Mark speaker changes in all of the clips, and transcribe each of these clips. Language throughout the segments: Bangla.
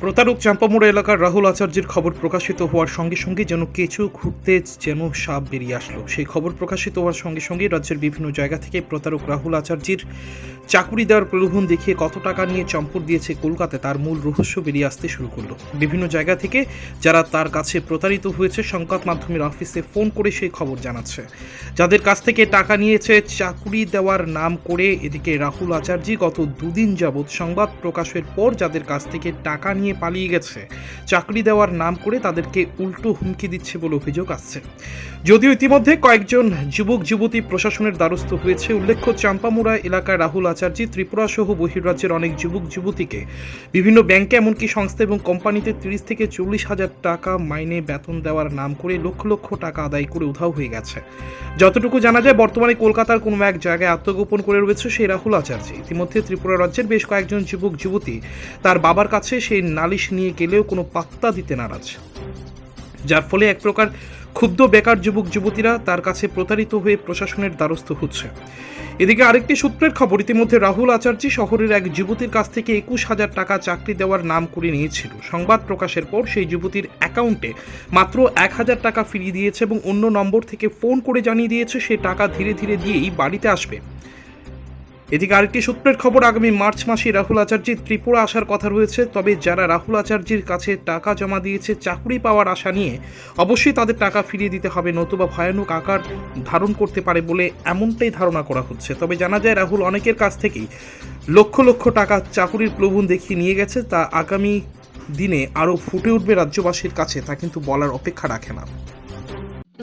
Speaker 1: প্রতারক চাম্পামোড়া এলাকার রাহুল আচার্যের খবর প্রকাশিত হওয়ার সঙ্গে সঙ্গে যেন কেঁচো ঘুরতে যেন সাপ বেরিয়ে আসলো। সেই খবর প্রকাশিত হওয়ার সঙ্গে সঙ্গে রাজ্যের বিভিন্ন জায়গা থেকে প্রতারক রাহুল আচার্যের চাকুরি দেওয়ার প্রলোভন দেখিয়ে কত টাকা নিয়ে চম্পট দিয়েছে কলকাতায় তার মূল রহস্য বেরিয়ে আসতে শুরু করল। বিভিন্ন জায়গা থেকে যারা তার কাছে প্রতারিত হয়েছে, সংবাদ মাধ্যমের অফিসে ফোন করে সেই খবর জানাচ্ছে। যাদের কাছ থেকে টাকা নিয়েছে, চাকুরি দেওয়ার নাম করে এদিকে রাহুল আচার্য গত দুদিন যাবৎ সংবাদ প্রকাশের পর যাদের কাছ থেকে টাকা নিয়ে পালিয়ে গেছে। চাকরি দেওয়ার নাম করে তাদেরকে উল্টো হুমকি দিচ্ছে বলে অভিযোগ আসছে। যদিও ইতিমধ্যে কয়েকজন যুবক, যুবতী প্রশাসনের দ্বারস্থ হয়েছে, উল্লেখ্য চাম্পামুড়া এলাকায় রাহুল আচার্য, ত্রিপুরা সহ বহির্রাজ্যের অনেক যুবক, যুবতীকে। বিভিন্ন ব্যাংকে এমনকি সংস্থা এবং কোম্পানিতে তিরিশ থেকে চল্লিশ হাজার টাকা মাইনে বেতন দেওয়ার নাম করে লক্ষ লক্ষ টাকা আদায় করে উধাও হয়ে গেছে। যতটুকু জানা যায়, বর্তমানে কলকাতার কোনো এক জায়গায় আত্মগোপন করে রয়েছে সেই রাহুল আচার্য। ইতিমধ্যে ত্রিপুরা রাজ্যের বেশ কয়েকজন যুবক, যুবতী তার বাবার কাছে সেই নালিশ নিয়ে গেলেও কোনো পাত্তা দিতে নারাজ। যার ফলে এক প্রকার ক্ষুব্ধ বেকার যুবক যুবতীরা তার কাছে প্রতারিত হয়ে প্রশাসনের দ্বারস্থ হচ্ছে। এদিকে আরেকটি সূত্রের খবর, ইতিমধ্যে রাহুল আচার্য শহরের এক যুবতীর কাছ থেকে একুশ হাজার টাকা চাকরি দেওয়ার নাম করে নিয়েছিল। সংবাদ প্রকাশের পর সেই যুবতীর অ্যাকাউন্টে মাত্র এক হাজার টাকা ফিরিয়ে দিয়েছে এবং অন্য নম্বর থেকে ফোন করে জানিয়ে দিয়েছে, সে টাকা ধীরে ধীরে দিয়েই বাড়িতে আসবে। এদিকে আরেকটি সূত্রের খবর, আগামী মার্চ মাসে রাহুল আচার্যের ত্রিপুরা আসার কথা রয়েছে। তবে যারা রাহুল আচার্যের কাছে টাকা জমা দিয়েছে, চাকরি পাওয়ার আশা নিয়ে অবশ্যই তাদের টাকা ফিরিয়ে দিতে হবে। নতুবা ভয়ানক আকার ধারণ করতে পারে বলে এমনটাই ধারণা করা হচ্ছে। তবে জানা যায়, রাহুল অনেকের কাছ থেকেই লক্ষ লক্ষ টাকা চাকুরির প্রলোভন দেখিয়ে নিয়ে গেছে। তা আগামী দিনে আরও ফুটে উঠবে রাজ্যবাসীর কাছে, তা কিন্তু বলার অপেক্ষা রাখে না।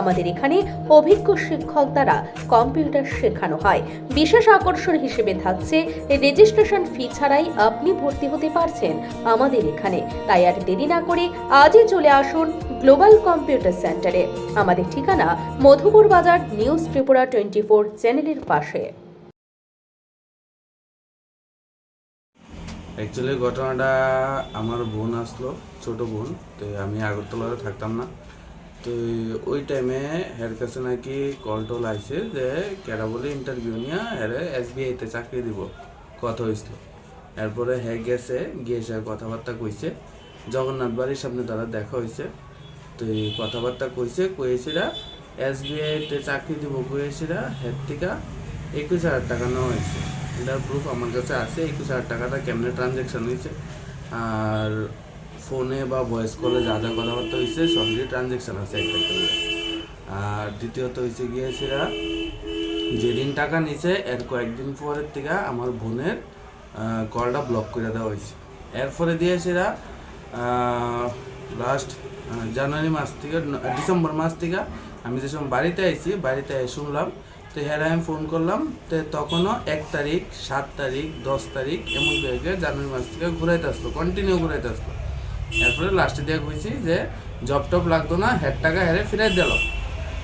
Speaker 2: আমাদের এখানে অভিজ্ঞ শিক্ষক দ্বারা কম্পিউটার শেখানো হয়। বিশেষ আকর্ষণ হিসেবে থাকছে রেজিস্ট্রেশন ফি ছাড়াই আপনি ভর্তি হতে পারছেন আমাদের এখানে। তাই আর দেরি না করে আজই চলে আসুন গ্লোবাল কম্পিউটার সেন্টারে। আমাদের ঠিকানা মধুপুর বাজার নিউজ ত্রিপুরা টোয়েন্টি ফোর চ্যানেলের পাশে।
Speaker 3: অ্যাকচুয়ালি ঘটনাটা আমার বোন আসলো, ছোট বোন, তো আমি আগরতলাতে থাকতাম না। তো ওই টাইমে হের কাছে নাকি কল টল আইছে যে কেরা বলে ইন্টারভিউ নিয়ে হেরে এস বিআইতে চাকরি দিব। কথা হয়েছিল এরপরে হ্যাঁ গেছে, গিয়ে সে কথাবার্তা কইছে। জগন্নাথ বাড়ির সামনে তারা দেখা হয়েছে তো এই কথাবার্তা কইছে কয়েছিরা এস বিআইতে চাকরি দিব কয়েছিরা হের থেকে একুশ হাজার টাকা নেওয়া হয়েছে এটার প্রুফ আমার কাছে আছে, একুশ হাজার টাকাটা কেমনে ট্রানজ্যাকশন হয়েছে আর ফোনে বা ভয়েস কলে যা যা কথাবার্তা হয়েছে সবই ট্রানজ্যাকশন আছে একটা একটা করে। আর দ্বিতীয়ত হয়েছে গিয়েছিরা যেদিন টাকা নিছে, এর কয়েকদিন পরের থেকে আমার বোনের কলটা ব্লক করে দেওয়া হয়েছে এরপরে দিয়েছিরা লাস্ট জানুয়ারি মাস থেকে ডিসেম্বর মাস থেকে আমি যে সময় বাড়িতে আইছি, বাড়িতে শুনলাম, তো হ্যাঁ আমি ফোন করলাম, তো তখনও এক তারিখ, সাত তারিখ, দশ তারিখ, এমন জানুয়ারি মাস থেকে ঘুরাইতে আসলো কন্টিনিউ ঘুরাইতে আসলো এরপরে লাস্টে দিয়ে কইছি যে জব টপ লাগতো না হেড টাকা হেরে ফিরাই দিল।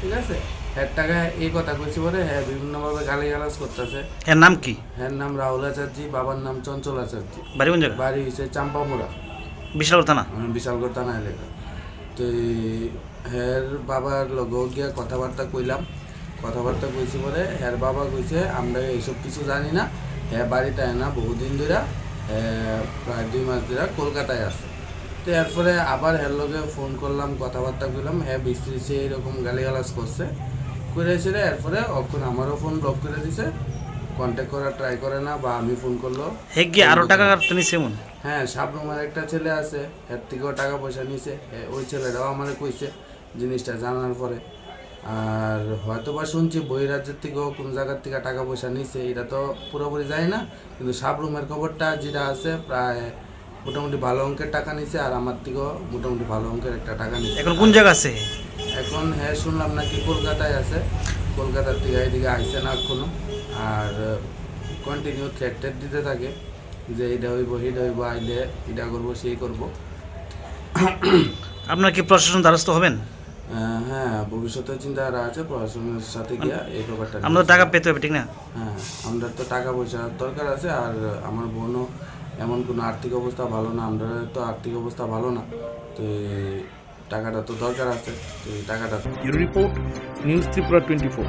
Speaker 3: ঠিক আছে? হেড টাকা এই কথা কইছি বলে হ্যাঁ বিভিন্নভাবে গালি গালাজ করতেছে।
Speaker 4: এর নাম কি?
Speaker 3: হ্যাঁ নাম রাহুল আচার্য বাবার নাম চঞ্চল আচার্য।
Speaker 4: বাড়ি কোন জায়গা?
Speaker 3: বাড়ি হয়েছে চাম্পামুড়া।
Speaker 4: বিশাল থানা?
Speaker 3: বিশালগড় থানা এলাকা। তো হ্যার বাবার লগেও গিয়া কথাবার্তা কইলাম। কথাবার্তা কইছি বলে হ্যার বাবা কইছে আমরা এইসব কিছু জানি না। হ্যাঁ বাড়িতে না বহুদিন ধরে প্রায় দুই মাস ধরে কলকাতায় আছে। তো এরপরে আবার লগে ফোন করলাম কথাবার্তা করলাম হ্যাঁ বিস্তৃতি এরকম গালিগালাজ করছে। করেছিল এরপরে অক্ষণ আমারও ফোন ব্লক করে দিছে। কন্ট্যাক্ট করার ট্রাই করে না বা আমি ফোন করল।
Speaker 4: হে গিয়ে আরও টাকা কাটতে নিছে এমন
Speaker 3: হ্যাঁ সাবরুমের একটা ছেলে আছে এর থেকেও টাকা পয়সা নিছে। ওই ছেলেটাও আমার কইছে জিনিসটা জানার পরে। আর হয়তো বা শুনছি বহিরাজ্যের থেকেও কোন জায়গার থেকে টাকা পয়সা নিছে এটা তো পুরোপুরি যায় না। কিন্তু সাবরুমের খবরটা যেটা আছে প্রায় মোটামুটি ভালো অঙ্কের টাকা নিছে আর আমার থেকেও মোটামুটি ভালো অঙ্কের একটা টাকা নিছে।
Speaker 4: এখন কোন জায়গা আছে?
Speaker 3: এখন হ্যাঁ শুনলাম নাকি কলকাতায় আছে। কলকাতার থেকে এদিকে আইসে না এখনও। আর কন্টিনিউ থ্রেট ট্রেট দিতে থাকে যে এটা হইব সেটা হইব আইলে এটা করব সেই করব।
Speaker 4: আপনার কি প্রশাসন দ্বারস্থ হবেন?
Speaker 3: হ্যাঁ ভবিষ্যতে চিন্তা আছে প্রশাসনের সাথে গিয়া এই ব্যাপারটা
Speaker 4: আমরা টাকা পেতে হবে ঠিক না?
Speaker 3: হ্যাঁ আমাদের তো টাকা পয়সা দরকার আছে আর আমার বোনও এমন কোনো আর্থিক অবস্থা ভালো না আমরা তো আর্থিক অবস্থা ভালো না। তো টাকাটা তো দরকার আছে, তো টাকাটা
Speaker 1: report news Tripura twenty four